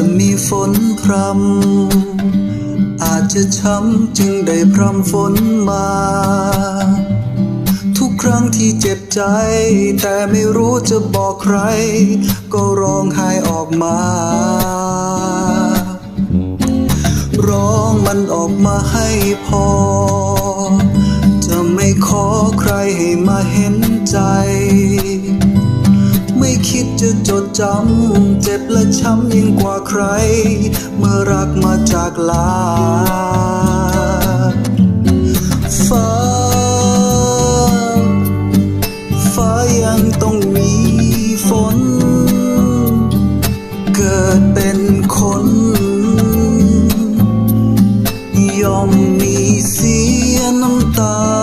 จะมีฝนพรำอาจจะช้ำจึงได้พรำฝนมา ทุกครั้งที่เจ็บใจ แต่ไม่รู้จะบอกใคร ก็ร้องไห้ออกมา ร้องมันออกมาให้พอ จะไม่ขอใครให้มาเห็น จำ เจ็บและช้ำยิ่งกว่าใคร เมื่อรักมาจากลา ฟ้า ฟ้ายังต้องมีฝน เกิดเป็นคน ยอมมีเสียน้ำตา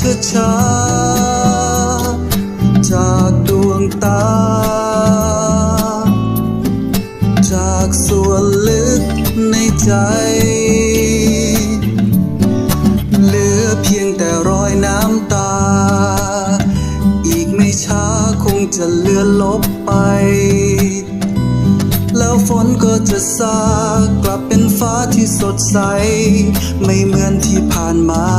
ช้าช้าๆ จากดวงตา จากส่วนลึกในใจ เหลือเพียงแต่รอยน้ำตา อีกไม่ช้าคงจะเลือนลบไป แล้วฝนก็จะซากลับเป็นฟ้าที่สดใส ไม่เหมือนที่ผ่านมา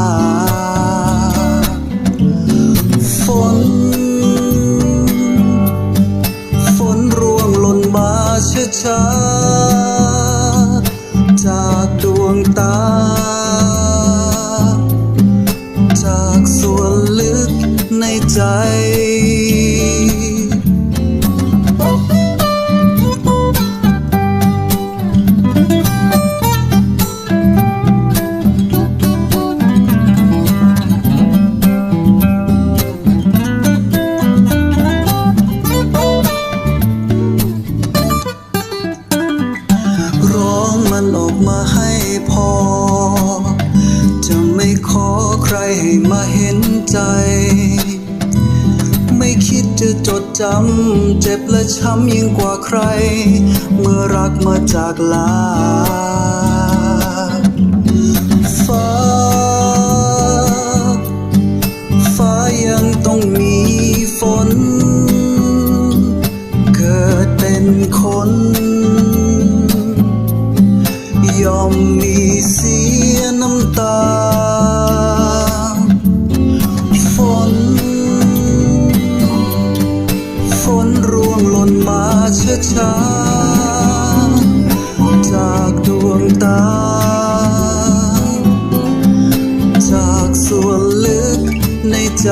ช้าๆจากดวงตา พอ จะไม่ขอใครให้มาเห็นใจ ไม่คิดจะจดจำ เจ็บและช้ำยิ่งกว่าใคร เมื่อรักมาจากลาฟ้า ยอมมีเสียน้ำตา ฝน ฝนร่วงหล่นมาช้าช้าจากดวงตา จากส่วนลึกในใจ